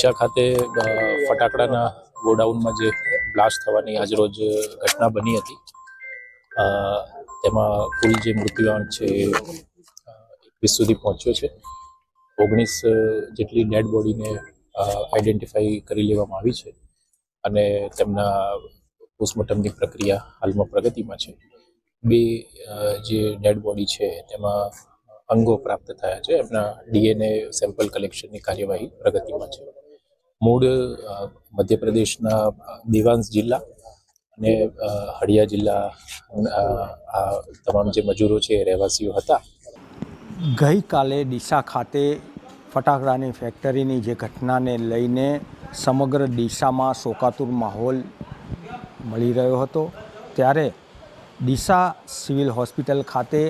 ડીસા ખાતે ફટાકડાના ગોડાઉનમાં જે બ્લાસ્ટ થવાની આજરોજ ઘટના બની હતી. તેમાં કુલ જે મૃત્યુઆંક છે એકવીસ સુધી પહોંચ્યો છે. ઓગણીસ જેટલી ડેડ બોડીને આઈડેન્ટિફાઈ કરી લેવામાં આવી છે અને તેમના પોસ્ટમોર્ટમની પ્રક્રિયા હાલમાં પ્રગતિમાં છે. બે જે ડેડ બોડી છે તેમાં અંગો પ્રાપ્ત થયા છે. એમના ડીએનએ સેમ્પલ કલેક્શનની કાર્યવાહી પ્રગતિમાં છે. મૂળ મધ્યપ્રદેશના દેવાંશ જિલ્લા અને હળિયા જિલ્લા આ તમામ જે મજૂરો છે રહેવાસીઓ હતા. ગઈકાલે ડીસા ખાતે ફટાકડાની ફેક્ટરીની જે ઘટનાને લઈને સમગ્ર ડીસામાં શોકાતુર માહોલ મળી રહ્યો હતો. ત્યારે ડીસા સિવિલ હોસ્પિટલ ખાતે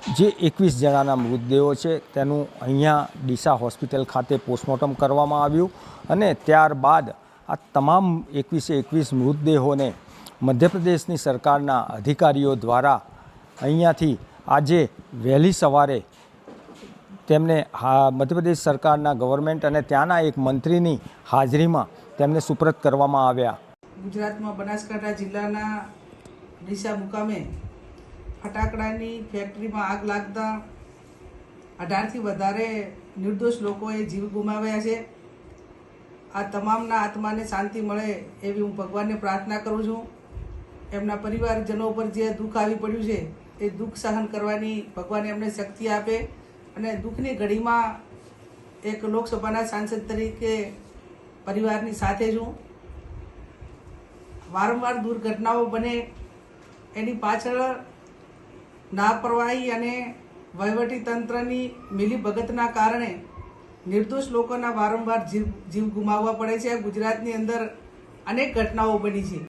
જે એકવીસ જણાના મૃતદેહો છે, તેનું અહીંયા ડીસા હોસ્પિટલ ખાતે પોસ્ટમોર્ટમ કરવામાં આવ્યું અને ત્યારબાદ આ તમામ એકવીસે એકવીસ મૃતદેહોને મધ્યપ્રદેશની સરકારના અધિકારીઓ દ્વારા અહીંયાથી આજે વહેલી સવારે તેમને મધ્યપ્રદેશ સરકારના ગવર્મેન્ટ અને ત્યાંના એક મંત્રીની હાજરીમાં તેમને સુપ્રત કરવામાં આવ્યા. ગુજરાતમાં બનાસકાંઠા જિલ્લાના ડીસા મુકામે ફટાકડાની ફેક્ટરીમાં આગ લાગતા અઢારથી વધારે નિર્દોષ લોકોએ જીવ ગુમાવ્યા છે. આ તમામના આત્માને શાંતિ મળે એવી હું ભગવાનને પ્રાર્થના કરું છું. એમના પરિવારજનો પર જે દુઃખ આવી પડ્યું છે, એ દુઃખ સહન કરવાની ભગવાન એમને શક્તિ આપે અને દુઃખની ઘડીમાં એક લોકસભાના સાંસદ તરીકે પરિવારની સાથે છું. વારંવાર દુર્ઘટનાઓ બને, એની પાછળ લાપરવાહી અને વહીવટી તંત્રની મિલીભગતના કારણે નિર્દોષ લોકોના વારંવાર જીવ જીવ ગુમાવવા પડે છે. ગુજરાતની અંદર અનેક ઘટનાઓ બની છે.